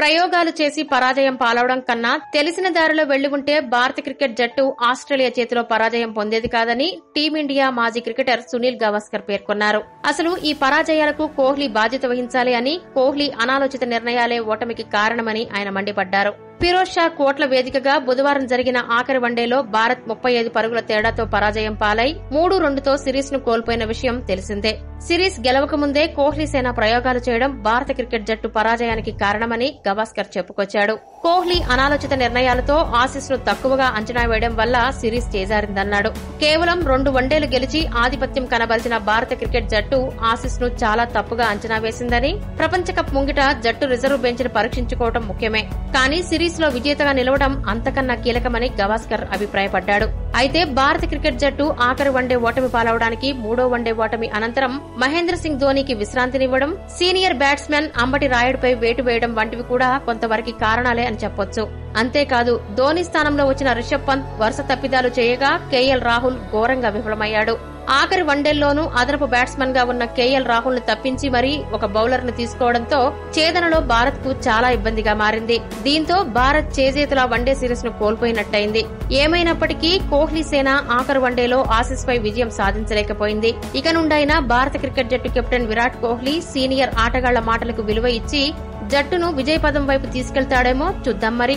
ప్రయోగాలు చేసి పరాజయం పాలవడం కన్నా తెలిసిన దారిలో వెళ్ళి ఉంటే భారత క్రికెట్ జట్టు ఆస్ట్రేలియా చేతిలో పరాజయం పొందేది కాదని టీమిండియా మాజీ క్రికెటర్ సునీల్ గవాస్కర్ పేర్కొన్నారు. అసలు ఈ పరాజయాలకు కోహ్లీ బాధ్యత వహించాలి అని కోహ్లీ అనాలోచిత నిర్ణయాలే ఓటమికి కారణమని ఆయన మండిపడ్డారు. ఫిరోజ్ షా కోట్ల వేదికగా బుధవారం జరిగిన ఆఖరి వన్డేలో భారత్ ముప్పై ఐదు పరుగుల తేడాతో పరాజయం పాలై మూడు రెండుతో సిరీస్ను కోల్పోయిన విషయం తెలిసిందే. సిరీస్ గెలవక ముందే కోహ్లీ సేన ప్రయోగాలు చేయడం భారత క్రికెట్ జట్టు పరాజయానికి కారణమని గవాస్కర్ చెప్పుకొచ్చాడు. కోహ్లీ అనాలోచిత నిర్ణయాలతో ఆసీస్ను తక్కువగా అంచనా వేయడం వల్ల సిరీస్ చేజారిందన్నాడు. కేవలం రెండు వన్డేలు గెలిచి ఆధిపత్యం కనబరిచిన భారత క్రికెట్ జట్టు ఆసీస్ను చాలా తప్పుగా అంచనా వేసిందని ప్రపంచ కప్ ముంగిట జట్టు రిజర్వ్ బెంచ్ను పరీక్షించుకోవడం ముఖ్యమే. కానీ సిరీస్లో విజేతగా నిలవడం అంతకన్నా కీలకమని గవాస్కర్ అభిప్రాయపడ్డాడు. అయితే భారత క్రికెట్ జట్టు ఆఖరి వన్డే ఓటమి పాలవడానికి మూడో వన్డే ఓటమి అనంతరం మహేంద్ర సింగ్ ధోనికి విశ్రాంతినివ్వడం సీనియర్ బ్యాట్స్మెన్ అంబటి రాయుడుపై వేటు వేయడం వంటివి కూడా కొంతవరకు కారణాలే అని చెప్పొచ్చు. అంతేకాదు ధోని స్థానంలో వచ్చిన రిషబ్ పంత్ వరుస తప్పిదాలు చేయగా కేఎల్ రాహుల్ ఘోరంగా విఫలమయ్యాడు. ఆఖరి వన్డేల్లోనూ అదనపు బ్యాట్స్మన్గా ఉన్న కేఎల్ రాహుల్ను తప్పించి మరీ ఒక బౌలర్ను తీసుకోవడంతో ఛేదనలో భారత్కు చాలా ఇబ్బందిగా మారింది. దీంతో భారత్ చేజేతులా వన్డే సిరీస్ను కోల్పోయినట్టయింది. ఏమైనప్పటికీ కోహ్లీ సేన ఆఖరు వన్డేలో ఆసిస్ పై విజయం సాధించలేకపోయింది. ఇక నుండైనా భారత క్రికెట్ జట్టు కెప్టెన్ విరాట్ కోహ్లీ సీనియర్ ఆటగాళ్ళ మాటలకు విలువ ఇచ్చి జట్టును విజయపదం వైపు తీసుకెళ్తాడేమో చూద్దాం మరి.